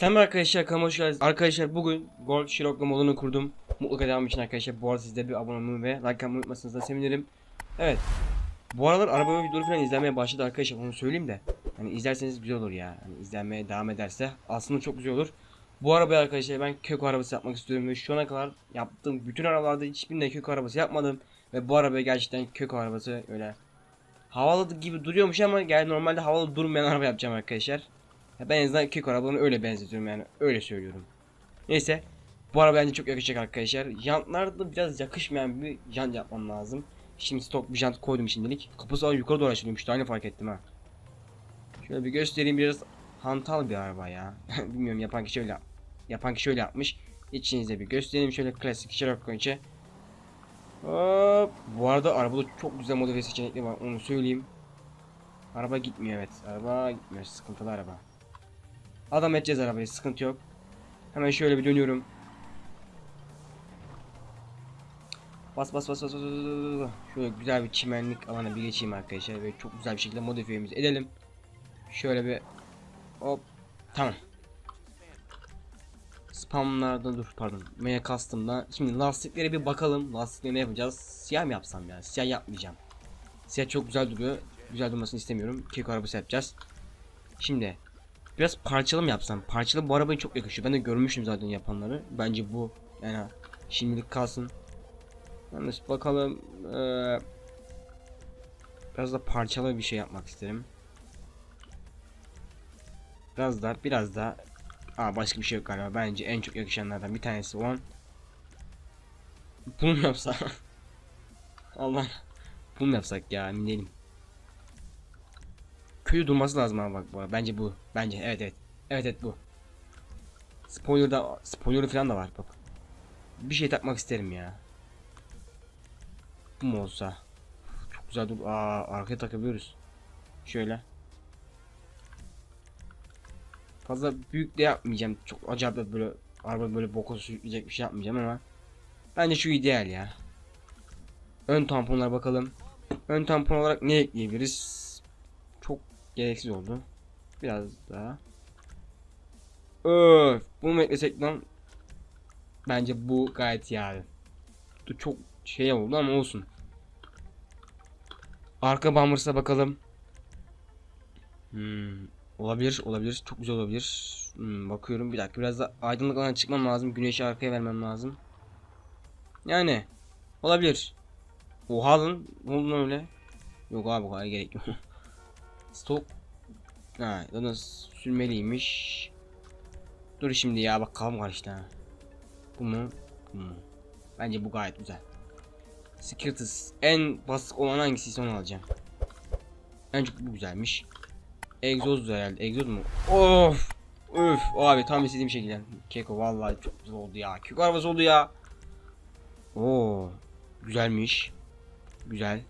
Selam arkadaşlar kanalıma hoş geldiniz. Arkadaşlar bugün Golf Scirocco modunu kurdum. Mutlaka devam için arkadaşlar. Bu arada siz de bir abone olmayı ve like atmayı unutmasanız da sevinirim. Evet. Bu aralar araba videoları falan izlemeye başladı arkadaşlar. Onu söyleyeyim de. Hani izlerseniz güzel olur ya. Hani izlenmeye devam ederse aslında çok güzel olur. Bu arabayı arkadaşlar ben kök arabası yapmak istiyorum ve şu ana kadar yaptığım bütün arabalarda hiçbirinde kök arabası yapmadım. Ve bu arabaya gerçekten kök arabası öyle havalı gibi duruyormuş ama yani normalde havalı durmayan araba yapacağım arkadaşlar. Ya ben en azından kök arabalarını öyle benzetiyorum yani öyle söylüyorum. Neyse bu araba bence çok yakışacak arkadaşlar. Jantlarda biraz yakışmayan bir jant yapmam lazım. Şimdi stok bir jant koydum şimdilik. Kapısı al yukarı doğru açılıyormuş. Daha yeni fark ettim ha. Şöyle bir göstereyim biraz hantal bir araba ya. Bilmiyorum yapan kişi öyle yapan kişi öyle yapmış. İçinize bir göstereyim şöyle klasik Scirocco içi. Hop. Bu arada arabada çok güzel modifiye seçenekleri var onu söyleyeyim. Araba gitmiyor evet. Araba gitmiyor. Sıkıntılı araba. Adam edeceğiz arabayı. Sıkıntı yok. Hemen şöyle bir dönüyorum. Bas bas bas bas bas bas. Şöyle güzel bir çimenlik alana bir geçeyim arkadaşlar ve çok güzel bir şekilde modifiyemizi edelim. Şöyle bir hop tamam. Spamlarda dur pardon. Maya custom'da. Şimdi lastiklere bir bakalım. Lastikleri ne yapacağız? Siyah mı yapsam ya? Siyah yapmayacağım. Siyah çok güzel duruyor. Güzel durmasını istemiyorum. Kek arabası yapacağız. Şimdi biraz parçalı mı yapsam? Parçalı bu arabaya çok yakışıyor. Ben de görmüştüm zaten yapanları. Bence bu yani şimdilik kalsın. Yalnız bakalım. Ee, biraz da parçalı bir şey yapmak isterim. Biraz da biraz da Aa başka bir şey yok galiba. Bence en çok yakışanlardan bir tanesi olan. Bunu mu? Allah. Bunu yapsak ya emin. Kötü durması lazım ama bak bu. Bence bu. Bence evet evet. Evet evet bu. Spoiler da spoiler falan da var bak. Bir şey takmak isterim ya. Bu mu olsa? Çok güzel dur. Aa arkaya takabiliyoruz. Şöyle. Fazla büyük de yapmayacağım. Çok acayip de böyle araba böyle boka sürükleyecek bir şey yapmayacağım ama bence şu ideal ya. Ön tamponlara bakalım. Ön tampon olarak ne ekleyebiliriz? Gereksiz oldu. Biraz daha. Öf, bunu mu eklesek lan? Bence bu gayet. Bu Çok şey oldu ama olsun. Arka bumpers'a bakalım. Hmm, olabilir, olabilir. Çok güzel olabilir. Hmm, bakıyorum bir dakika biraz da aydınlık alana çıkmam lazım. Güneşi arkaya vermem lazım. Yani olabilir. Oha lan, ne oldu öyle? Yok abi bu kadar gerek yok. Stok. Ha, zaten sürmeliymiş. Dur şimdi ya bak kafam karıştı ha. Bu mu? Bu mu? Bence bu gayet güzel. Skirtus en basit olan hangisi onu alacağım. En çok bu güzelmiş. Egzoz herhalde. Egzoz mu? Of! Öf! Abi tam istediğim şekilde. Keko vallahi çok güzel oldu ya. Keko arabası oldu ya. Oo! Güzelmiş. Güzel.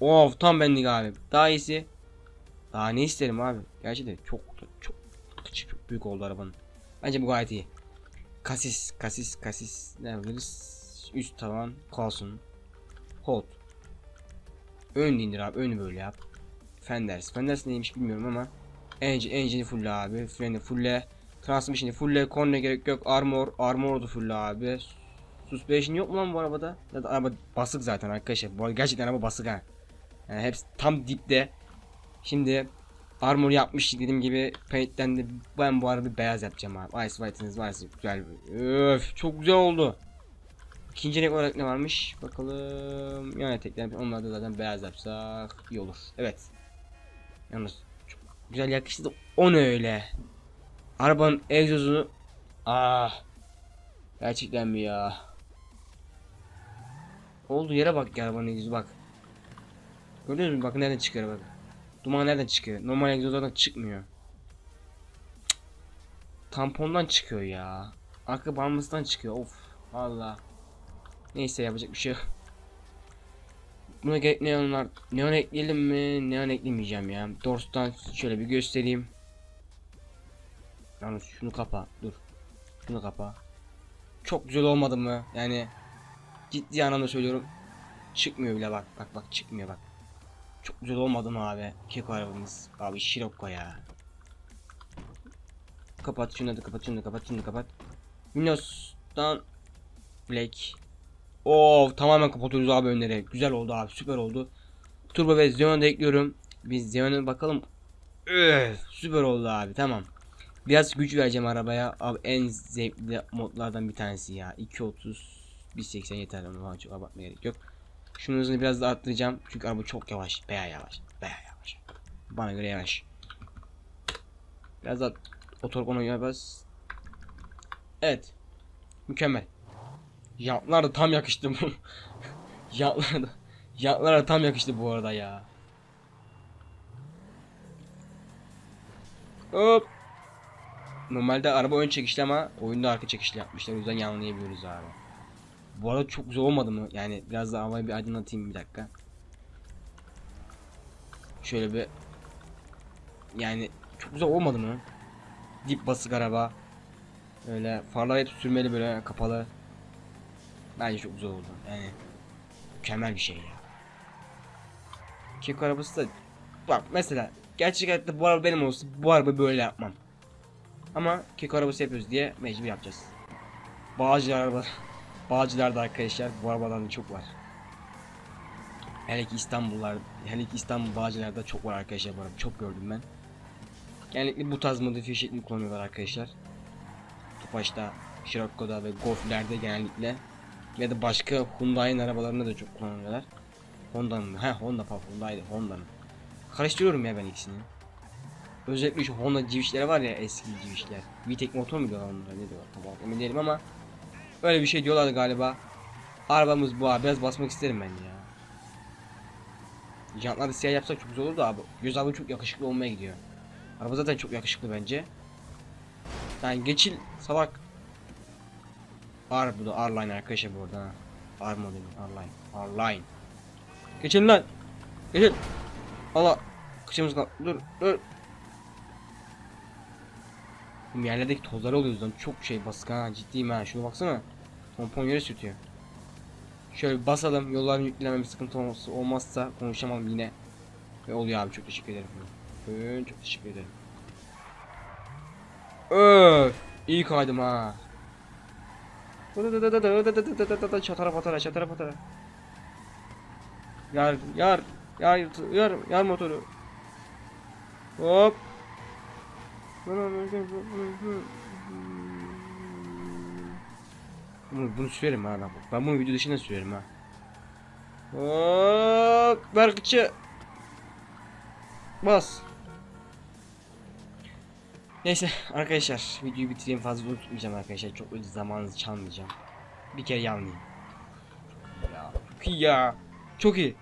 Of tam benlik abi. Daha iyisi. Daha ne isterim abi? Gerçekten çok çok küçük büyük oldu arabanın. Bence bu gayet iyi. Kasis, kasis, kasis ne yapabiliriz? Üst tavan kalsın. Hold. Ön indir abi, önü böyle yap. Fenders, Fenders neymiş bilmiyorum ama engine, engine'i full abi, freni fulle, transmission'i fulle, korna gerek yok, armor, armor da full abi. Suspension yok mu lan bu arabada? Da araba basık zaten arkadaşlar. Bu gerçekten araba basık ha. Yani hepsi tam dipte. Şimdi armor yapmış dediğim gibi paint'ten de ben bu arada beyaz yapacağım abi. Ice White'iniz varsa güzel. Öf çok güzel oldu. İkinci renk olarak ne varmış? Bakalım. Yani tekrar onlar da zaten beyaz yapsak iyi olur. Evet. Yalnız çok güzel yakıştı da o ne öyle? Arabanın egzozunu ah gerçekten mi ya? Oldu yere bak ya arabanın egzozu bak. Gördünüz mü? Bak nereden çıkıyor bak. Duman nereden çıkıyor? Normal egzozlardan çıkmıyor. Tampondan çıkıyor ya. Arka bambasından çıkıyor. Of. Valla. Neyse yapacak bir şey yok. Buna gerek neonlar. Neon ekleyelim mi? Neon eklemeyeceğim ya. Dors'tan şöyle bir göstereyim. Yalnız şunu kapa. Dur. Şunu kapa. Çok güzel olmadı mı? Yani ciddi anlamda söylüyorum. Çıkmıyor bile bak. Bak bak çıkmıyor bak. Çok güzel olmadı mı abi? Keko arabamız. Abi Scirocco ya. kapat şunu da kapat şunu da kapat şunu da kapat. Windows'tan Black. Oo tamamen kapatıyoruz abi önleri. Güzel oldu abi süper oldu. Turbo ve Xeon'u da ekliyorum. Biz Xeon'a bakalım. Öf, süper oldu abi tamam. Biraz güç vereceğim arabaya. Abi en zevkli modlardan bir tanesi ya. 230 180 yeter ama çok abartmaya gerek yok. Şunun hızını biraz da arttıracağım. Çünkü araba çok yavaş. Baya yavaş. Baya yavaş. Bana göre yavaş. Biraz da otor konuya bas. Evet. Mükemmel. Jantlar da tam yakıştı bu. Jantlar da Jantlar da tam yakıştı bu arada ya. Hop. Normalde araba ön çekişli ama oyunda arka çekişli yapmışlar. O yüzden yanlayabiliyoruz abi. Bu arada çok güzel olmadı mı? Yani biraz da havayı bir aydınlatayım bir dakika. Şöyle bir yani çok güzel olmadı mı? Dip basık araba. Öyle farlar hep sürmeli böyle kapalı. Bence çok güzel oldu. Yani mükemmel bir şey ya. Keko arabası da bak mesela gerçek hayatta bu araba benim olsa bu araba böyle yapmam. Ama keko arabası yapıyoruz diye mecbur yapacağız. Bağcılar araba Bağcılar'da arkadaşlar bu arabadan da çok var. Hele ki İstanbullar, hele ki İstanbul Bağcılar'da çok var arkadaşlar bu araba. Çok gördüm ben. Genellikle bu tarz modifiye şeklini kullanıyorlar arkadaşlar. Tofaş'ta, Scirocco'da ve Golf'lerde genellikle. Ya da başka Hyundai'nin arabalarında da çok kullanıyorlar. Honda'nın? He Honda pardon Hyundai'di Honda'nın. Karıştırıyorum ya ben ikisini. Özellikle şu Honda Civiş'leri var ya eski Civiş'ler. VTEC motor mu diyorlar onlara ne diyorlar tamam emin değilim ama Öyle bir şey diyorlar galiba. Arabamız bu abi biraz basmak isterim ben ya. Jantları siyah yapsak çok güzel olurdu abi. Göz abi çok yakışıklı olmaya gidiyor. Araba zaten çok yakışıklı bence. Yani geçil salak. R bu da R-Line arkadaşlar bu arada. R modeli R-Line. R-Line. Geçin lan. Geçin. Allah. Kıçımız kal. Dur dur. Bu yerlerdeki tozlar oluyor lan çok şey basık ha ciddiyim ha şunu baksana. Pompon yere sürtüyor. Şöyle bir basalım yolların yüklenmeme sıkıntı olmazsa, olmazsa konuşamam yine. Ve oluyor abi çok teşekkür ederim. Hı, çok teşekkür ederim. Öf, iyi kaydım ha. Çatara patara çatara patara. Yar yar yar yar yar motoru. Hop. Bunu, bunu sürerim ha bak. Ben bunu video dışında sürerim ha. Hop, ver kıçı. Bas. Neyse arkadaşlar videoyu bitireyim fazla uzun tutmayacağım arkadaşlar çok öyle zamanınızı çalmayacağım. Bir kere yanlayayım. Ya çok iyi ya. Çok iyi.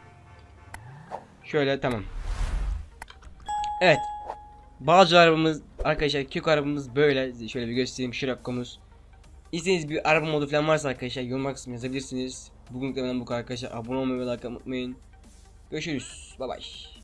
Şöyle tamam. Evet. Bazı arabamız arkadaşlar Kiko arabamız böyle şöyle bir göstereyim Scirocco'muz. İstediğiniz bir araba modu falan varsa arkadaşlar yorum kısmına yazabilirsiniz. Bugün de bu kadar arkadaşlar abone olmayı ve like unutmayın. Görüşürüz. Bay bay.